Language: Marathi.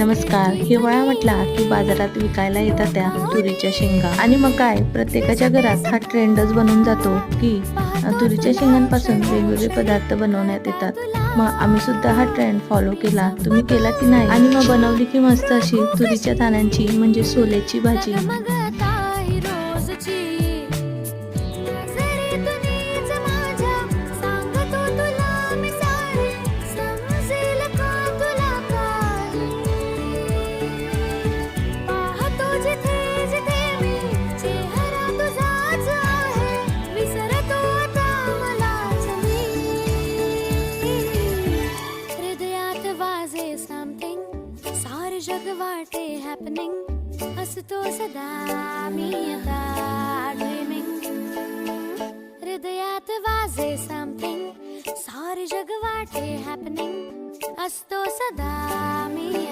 नमस्कार. हिवाळा म्हटला की बाजारात विकायला येतात त्या तुरीच्या शेंगा. आणि मग काय? प्रत्येकाच्या घरात हा ट्रेंडच बनून जातो की तुरीच्या शेंगांपासून वेगवेगळे पदार्थ बनवण्यात येतात. मग आम्ही सुद्धा हा ट्रेंड फॉलो केला. तुम्ही केला की नाही? आणि मग बनवली की मस्त अशी तुरीच्या दाण्यांची म्हणजे सोल्याची भाजी. सदा मी आता ड्रीमिंग हृदयात वाजे समथिंग सारे जग वाटे हॅपनिंग असतो सदा मी